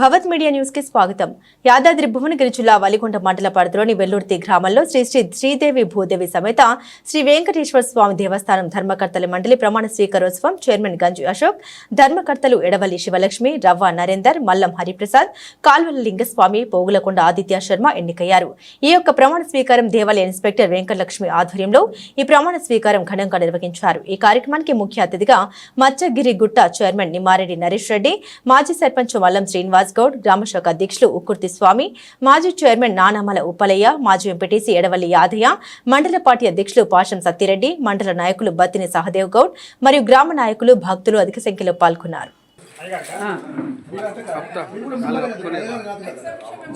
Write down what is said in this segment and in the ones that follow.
భవత్ media న్యూస్కి స్వాగతం. యాదాద్రి భువనగిరి జిల్లా వలిగొండ మండల పరిధిలోని వెల్లుర్తి గ్రామంలో శ్రీ శ్రీ శ్రీదేవి భూదేవి సమేత శ్రీ వెంకటేశ్వర స్వామి దేవస్థానం ధర్మకర్తల మండలి ప్రమాణ స్వీకారోత్సవం చైర్మన్ గంజు అశోక్ ధర్మకర్తలు ఎడవల్లి శివలక్ష్మి రవ్వ నరేందర్ మల్లం హరిప్రసాద్ కాల్వల లింగస్వామి పోగులకొండ ఆదిత్య శర్మ ఎన్నికయ్యారు. ఈ యొక్క ప్రమాణ స్వీకారం దేవాలయ ఇన్స్పెక్టర్ వెంకటలక్ష్మి ఆధ్వర్యంలో ఈ ప్రమాణ స్వీకారం ఘనంగా నిర్వహించారు. ఈ కార్యక్రమానికి ముఖ్య అతిథిగా మచ్చగిరి గుట్ట చైర్మన్ నిమారెడ్డి నరేష్ రెడ్డి మాజీ సర్పంచ్ మల్లం శ్రీనివాస్ గౌడ్ గ్రామశాఖ అధ్యక్షులు ఉక్కుర్తి స్వామి మాజీ చైర్మన్ నానామల ఉప్పలయ్య మాజీ ఎంపీటీసీ ఎడవల్లి యాదయ్య మండల పార్టీ అధ్యక్షులు పాషం సత్తిరెడ్డి మండల నాయకులు బత్తిని సహదేవ్ గౌడ్ మరియు గ్రామ నాయకులు భక్తులు అధిక సంఖ్యలో పాల్గొన్నారు.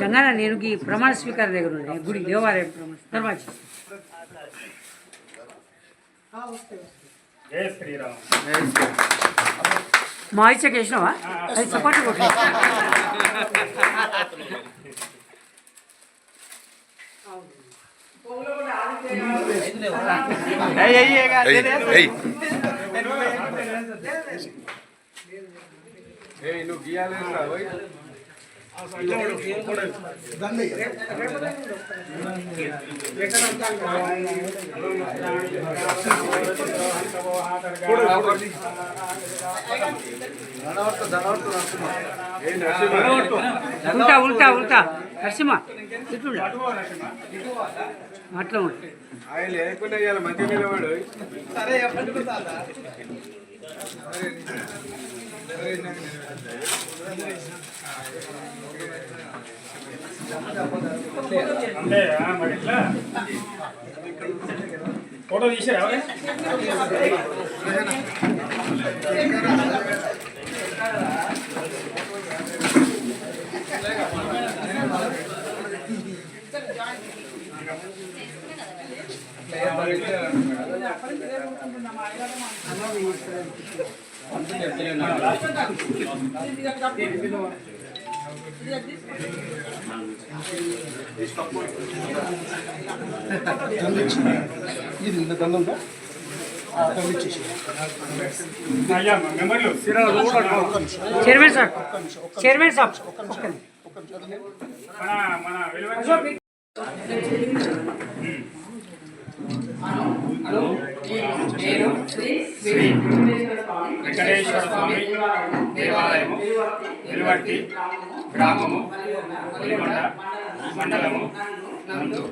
జంగాన నేను ఈ ప్రమాణ స్వీకారం దగ్గర గుడి దేవాలయం ప్రమాణ శ్రీరామ్. మా ఇచ్చకి వేసినావా అది సపోర్ట్ కొట్టు. ఏయ్ నువ్వు గీయాలేసా ಉಲ್ಟಾ ಉಲ್ಟಾ ಉಲ್ಟಾ. ನರಸಿಂಹ ಇಟ್ಟು అట్లా ఉండు ఆయన లేకుండా ఇవాళ మంచిగా నిలబడు. ఇట్లా ఫోటో తీసారా అయ్యా మెంబర్లు చైర్మన్ సార్ చైర్మన్ సార్ మన వెలువెంచి వెంకటేశ్వర స్వామి దేవాలయము వెలువట్టి గ్రామము వెలుగొండ మండలము నందు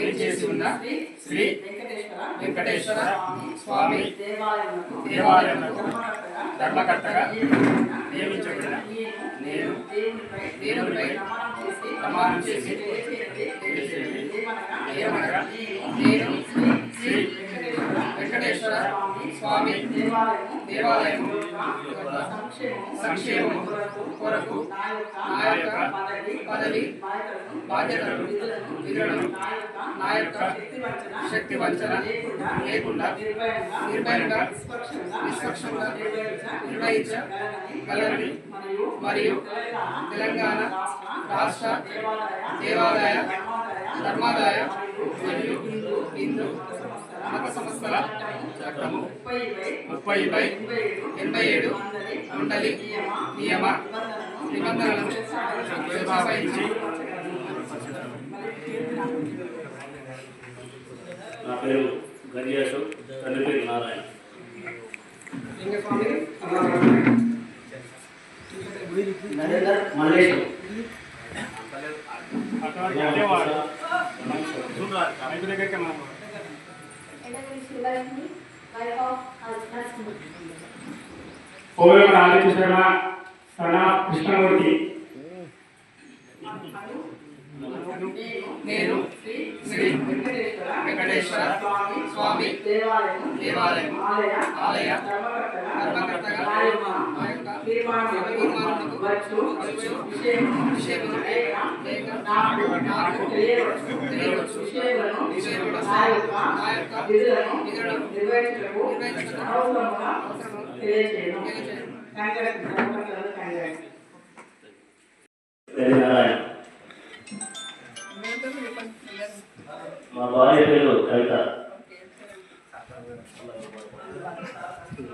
ఏం చేసి ఉన్న శ్రీ వెంకటేశ్వర స్వామి దేవాలయములకు ధర్మకర్తగా నియమించబడిన నేను దేవుడిపై ప్రమాణం చేసి ఏమనగా నేను శ్రీ వెంకటేశ్వర స్వామి దేవాలయం సంక్షేమం కొరకు నా యొక్క పదవి బాధ్యతలు విధులను నా యొక్క శక్తి వంచన లేకుండా నిర్భయంగా నిష్పక్షంగా నిర్వహించగలరని మరియు తెలంగాణ రాష్ట్ర దేవాలయ ధర్మాదాయ మరియు హిందూ మత సంస్థల చట్టము. ముప్పై బై ఎనభై ఏడు మండలి నియమ నిబంధనలను నా పేరు గంజేశు తండ్రి పేరు నారాయణ. నరేందర్ మల్లేశం. అటువంటి అదేవాడు రైతు దగ్గరికి మనం పోలవరం శర్మ సన కృష్ణమూర్తి నేను శ్రీ వెంకటేశ్వర స్వామి దేవాలయం ఆలయ ధర్మకర్తగా లేక నాకు తెలియవచ్చు నా యొక్క విధులను నిర్వహించటకు అవసరముగా తెలియజేయను పేరు నారాయణ మా భార్య పేరు కవిత.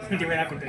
ఇంటికి పోయినాకుంటే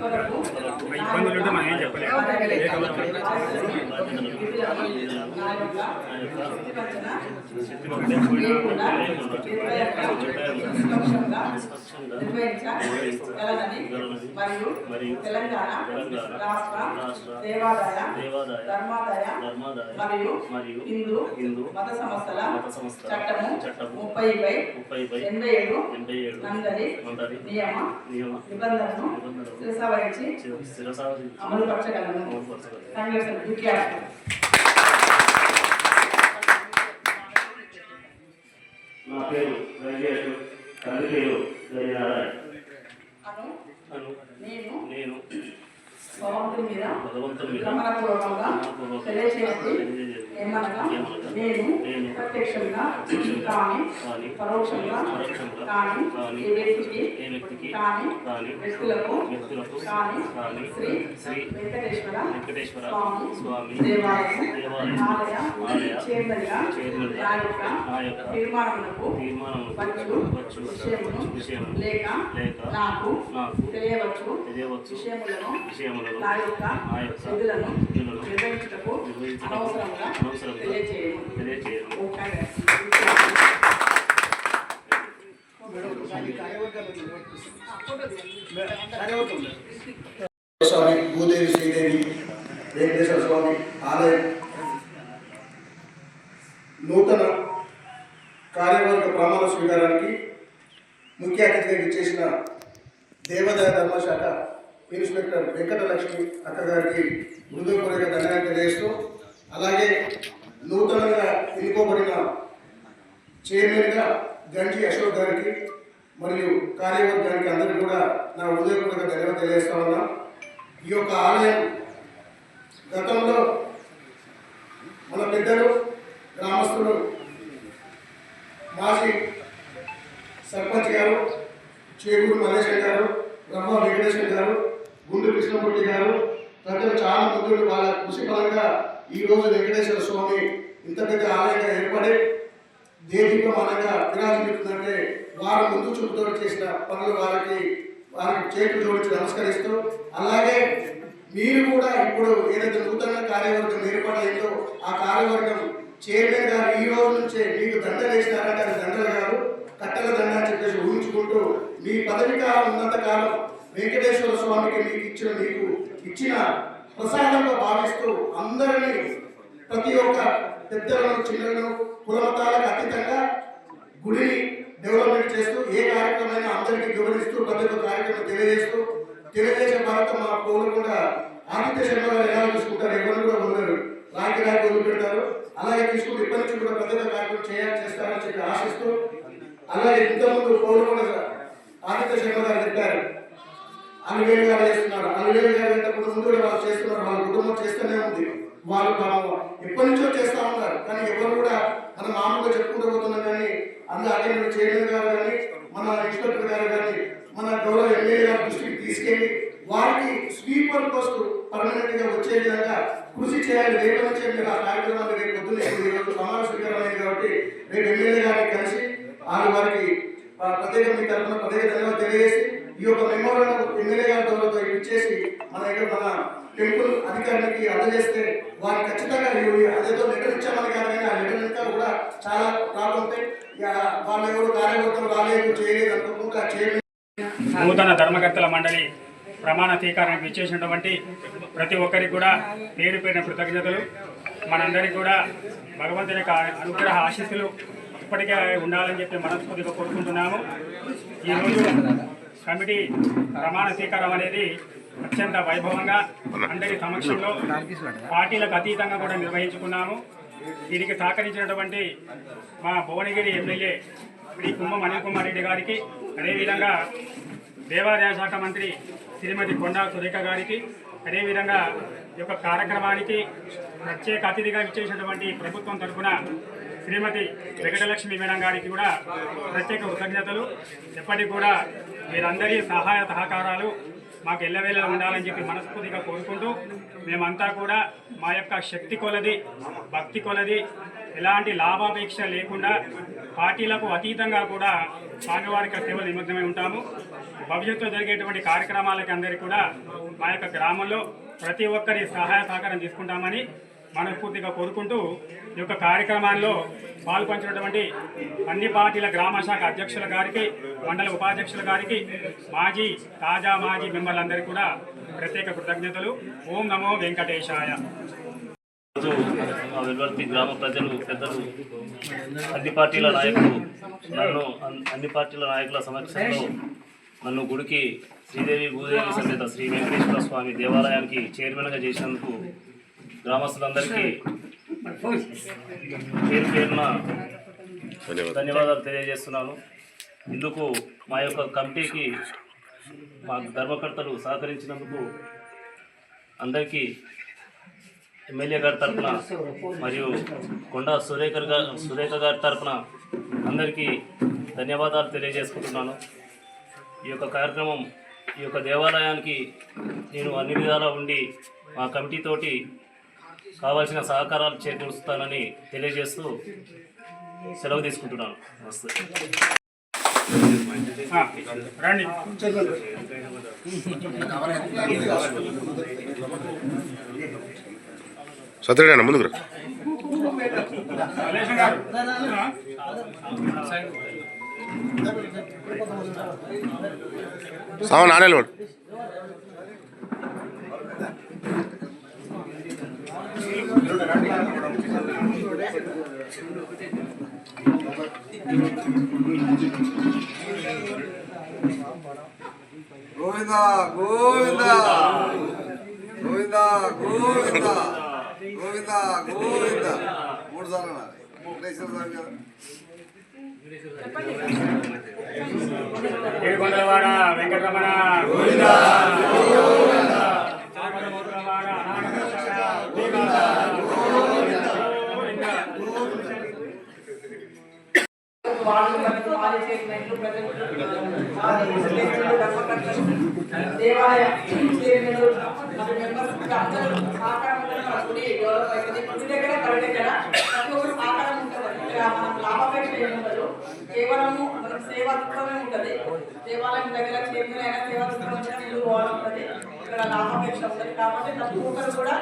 కొరకు ఇబ్బందులుంటే మనం ఏం చెప్పలేము మరియు తెలంగాణ రాష్ట్ర దేవాదాయ దేవాదాయ ధర్మాదాయ ధర్మాదాయ మరియు మరియు హిందూ హిందూ మత సంస్థల మత సంస్థల చట్టము చట్టము ముప్పై బై ముప్పై బై ఎనభై ఏడు. ఎనభై ఏడు. నందరి మందరి నియమ నిబంధనను నిబంధనలు. శిరసావహించి అమలుపరచగలను. కాంగ్రెస్ విద్యార్థులు నా పేరు రవియేష్ తండ్రి పేరు గరినారాయణ. అను అను నేను నేను భగవంతుని మీద భగవంతుని మీద ఏమనగా ఏమనగా నేను ప్రత్యక్షంగా కానీ పరోక్షంగా కానీ ఏ వ్యక్తికి కానీ వ్యక్తులకు కానీ శ్రీ శ్రీ వెంకటేశ్వర వెంకటేశ్వర స్వామి దేవాలయం ఆలయ చైర్మన్గా నా యొక్క తీర్మానములకు వచ్చు విషయమును లేక నాకు తెలియవచ్చు విషయములను విషయములను నా యొక్క విధులను నిర్వహించుటకు నిర్వహించుటకు అనవసరంగా స్వామి భూదేవి శ్రీదేవి వెంకటేశ్వర స్వామి ఆలయం. నూతన కార్యవర్గ ప్రమాణ స్వీకారానికి ముఖ్య అతిథిగా ఇచ్చేసిన దేవాదాయ ధర్మశాఖ ఇన్స్పెక్టర్ వెంకటలక్ష్మి అక్కగారికి గారికి ధన్యవాదాలు తెలియజేస్తూ అలాగే నూతనంగా ఎన్నుకోబడిన చైర్మన్గా గంటి అశోక్ గారికి మరియు కార్యవర్గానికి అందరికీ కూడా నా హృదయపూర్వక ధన్యవాదాలు తెలియజేస్తా ఉన్నా. ఈ యొక్క ఆలయం గతం మన పెద్దలు గ్రామస్తులు మాజీ సర్పంచ్ గారు చేకూరు మల్లేశ్వర్ గారు బ్రహ్మ వెంకటేశ్వర్ గారు గుండు కృష్ణమూర్తి గారు ప్రజలు చాలా మంది వాళ్ళ కృషి ఫలంగా ఈ రోజు వెంకటేశ్వర స్వామి ఇంత పెద్ద ఆలయంగా ఏర్పడి దేదీపమానంగా విరాజిల్లుతుందంటే వారు ముందు చూపుతో చేసిన పనులు వారికి వారికి చేతులు జోడించి నమస్కరిస్తూ అలాగే మీరు కూడా ఇప్పుడు ఏదైతే నూతన కార్యవర్గం ఏర్పాటైందో ఆ కార్యవర్గం చైర్మన్ గారు ఈ రోజు నుంచే మీకు దండ వేసినారంటే అది దండలు కాదు కట్టెల దండ అని చెప్పేసి ఊహించుకుంటూ మీ పదవి కాలం ఉన్నంత కాలం వెంకటేశ్వర స్వామికి మీకు ఇచ్చిన మీకు ఇచ్చిన ప్రసాదంగా భావిస్తూ అందరినీ ప్రతి ఒక్క పెద్దలను చిన్నలను కులమతాలకు అతీతంగా గుడిని వివరిస్తూ కార్యక్రమం తెలియజేస్తూ తెలియజేసే భారత మా పౌరులుగా ఆదిత్య శర్మ గారు ఎలా తీసుకుంటారు ఎవరు కూడా ఉండరు. రాకి రాకి వదిలిపెడతారు అలాగే తీసుకుంటూ ఇప్పటి నుంచి కూడా ప్రతి కార్యక్రమం చేయాలి చేస్తారని చెప్పి ఆశిస్తూ అలాగే ఇంతకుముందు పౌరులు ఆదిత్య శర్మ గారు చెప్పారు. అనివేలు గారు చేస్తున్నారు. అనివేలు గారు ఇంతకుముందు ముందు కూడా వాళ్ళు చేస్తున్నారు. వాళ్ళ కుటుంబం చేస్తూనే ఉంది. వాళ్ళు ఇప్పటి నుంచో చేస్తా ఉన్నారు. కానీ ఎవరు కూడా మనం మామూలుగా చెప్పుకుంటూ పోతున్నాం కానీ అందులో అదే మన చైర్మన్ గారు కానీ మన ఇన్స్పెక్టర్ గారు కానీ మన గౌరవ ఎమ్మెల్యే గారి దృష్టికి తీసుకెళ్ళి వారికి స్వీపర్ పోస్ట్ పర్మనెంట్గా వచ్చే విధంగా కృషి చేయాలి రేపు నుంచి మీరు ఆ కార్యక్రమాన్ని రేపు పొద్దున్న ఇప్పుడు ఈ రోజు ప్రమాణ కాబట్టి రేపు ఎమ్మెల్యే గారిని కలిసి వాళ్ళు వారికి ఆ, ప్రత్యేక మీ తరఫున ప్రత్యేక ధన్యవాదాలు తెలియజేసి ఈ యొక్క మెమోరాండం ఎమ్మెల్యే గారి ద్వారా ఇచ్చేసి మన ఇక్కడ మన టెంపుల్ అధికారులకి అందజేస్తే వారు ఖచ్చితంగా అదేదో లెటర్ ఇచ్చామని కానీ ఆ లెటర్ ఇంకా కూడా చాలా ప్రాబ్లం ఉంటాయి వాళ్ళు ఎవరు కార్యకర్తలు రాలేదు చేయలేదు అనుకోకుండా చేయలేదు. నూతన ధర్మకర్తల మండలి ప్రమాణ స్వీకారానికి ఇచ్చేసినటువంటి ప్రతి ఒక్కరికి కూడా పేరు పేరిన కృతజ్ఞతలు. మనందరికీ కూడా భగవంతుని యొక్క అనుగ్రహ ఆశీస్సులు ఇప్పటికే ఉండాలని చెప్పి మనస్ఫూర్తిగా కోరుకుంటున్నాము. ఈరోజు కమిటీ ప్రమాణ స్వీకారం అనేది అత్యంత వైభవంగా అందరి సమక్షంలో పార్టీలకు అతీతంగా కూడా నిర్వహించుకున్నాము. దీనికి సహకరించినటువంటి మా భువనగిరి ఎమ్మెల్యే శ్రీ కుంభం అనిల్ కుమార్ రెడ్డి గారికి అదేవిధంగా దేవాదాయ శాఖ మంత్రి శ్రీమతి కొండా సురేఖ గారికి అదేవిధంగా ఈ యొక్క కార్యక్రమానికి ప్రత్యేక అతిథిగా ఇచ్చేసినటువంటి ప్రభుత్వం తరఫున శ్రీమతి వెంకటలక్ష్మి మేడం గారికి కూడా ప్రత్యేక కృతజ్ఞతలు. ఎప్పటికి కూడా మీరందరి సహాయ సహకారాలు మాకు ఎల్లవేళ ఉండాలని చెప్పి మనస్ఫూర్తిగా కోరుకుంటూ మేమంతా కూడా మా యొక్క శక్తి కొలది భక్తి కొలది ఎలాంటి లాభాపేక్ష లేకుండా పార్టీలకు అతీతంగా కూడా స్వామివారికి సేవలు నిమగ్నమై ఉంటాము. భవిష్యత్తులో జరిగేటువంటి కార్యక్రమాలకి అందరికీ కూడా మా యొక్క గ్రామంలో ప్రతి ఒక్కరి సహాయ సహకారం తీసుకుంటామని మనస్ఫూర్తిగా కోరుకుంటూ ఈ యొక్క కార్యక్రమాల్లో పాల్పంచినటువంటి అన్ని పార్టీల గ్రామ శాఖ అధ్యక్షుల గారికి మండల ఉపాధ్యక్షుల గారికి మాజీ తాజా మాజీ మెంబర్లందరికీ కూడా ప్రత్యేక కృతజ్ఞతలు. ఓం నమో వెంకటేశాయ. వెల్వర్తి గ్రామ ప్రజలు పెద్దలు అన్ని పార్టీల నాయకులు నన్ను అన్- అన్ని పార్టీల నాయకుల సమక్షంలో నన్ను గుడికి శ్రీదేవి భూదేవి సమేత శ్రీ వెంకటేశ్వర స్వామి దేవాలయానికి చైర్మన్గా చేసినందుకు గ్రామస్తులందరికీ పేరు పేరున ధన్యవాదాలు తెలియజేస్తున్నాను. ఇందుకు మా యొక్క కమిటీకి మా ధర్మకర్తలు సహకరించినందుకు అందరికీ ఎమ్మెల్యే గారి తరఫున మరియు కొండా సురేఖర్ గారు సురేఖ గారి తరఫున అందరికీ ధన్యవాదాలు తెలియజేసుకుంటున్నాను. ఈ యొక్క కార్యక్రమం ఈ యొక్క దేవాలయానికి నేను అన్ని విధాలా ఉండి మా కమిటీ తోటి కావాల్సిన సహకారాలు చేకూరుస్తానని తెలియజేస్తూ సెలవు తీసుకుంటున్నాను. నమస్తే. ఆ, రండి సత్యనారాయణ ముందుకు రా. మల్లేశం నాణ్యాలు వాడు. గోవిందా గోవిందా. గోవిందా గోవిందా. గోవింద గోవింద. మూడు సార్లు. వెంకటేశ్వర స్వామి కదా ఏడుకొండలవాడ వెంకటరమణ. గోవింద. దేవాలయ అందరూ మన గుడి డెవలప్ అవుతుంది. గుడి దగ్గర కరెక్ట్ దగ్గర ప్రతి ఒక్కరు ఆహారం ఉంటుంది. ఇక్కడ మనం లాభాపేక్ష ఏమి ఉండదు. కేవలము మనం సేవా దృక్పథమే ఉంటుంది. దేవాలయం దగ్గర చేతులైనా అయినా సేవా దృక్పథం ఉంటే ముందుకు పోవాలని ఉంటుంది. ఇక్కడ లాభాపేక్ష ఉంటుంది కాబట్టి ప్రతి ఒక్కరు కూడా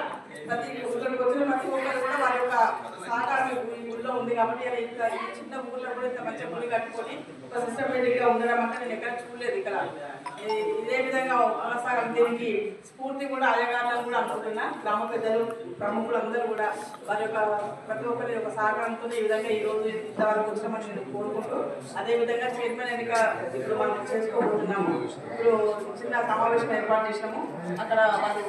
ప్రతి ఒక్కరికి వచ్చిన ప్రతి ఒక్కరు కూడా వారి యొక్క సహకారం ఈ ఊళ్ళో ఉంది కాబట్టి అలా ఇంత ఈ చిన్న ఊళ్ళో కూడా ఇంత మంచి గుడి కట్టుకొని ఒక సిస్టమేటిక్గా ఉండడం అంటే నేను ఎక్కడ చూడలేదు ఇక్కడ. ఇదే విధంగా కొనసాగం దీనికి స్ఫూర్తి కూడా అయ్యగారులను కూడా అనుకుంటున్నా గ్రామ పెద్దలు ప్రముఖులు అందరూ కూడా వారి యొక్క ప్రతి ఒక్కరి యొక్క సహకారంతో ఈ విధంగా ఈ రోజు ఇంతవరకు వచ్చామని నేను కోరుకుంటూ అదే విధంగా చైర్మన్ ఎన్నిక ఇప్పుడు మనం చేసుకోబోతున్నాము. ఇప్పుడు చిన్న సమావేశం ఏర్పాటు చేసినాము. అక్కడ వాళ్ళు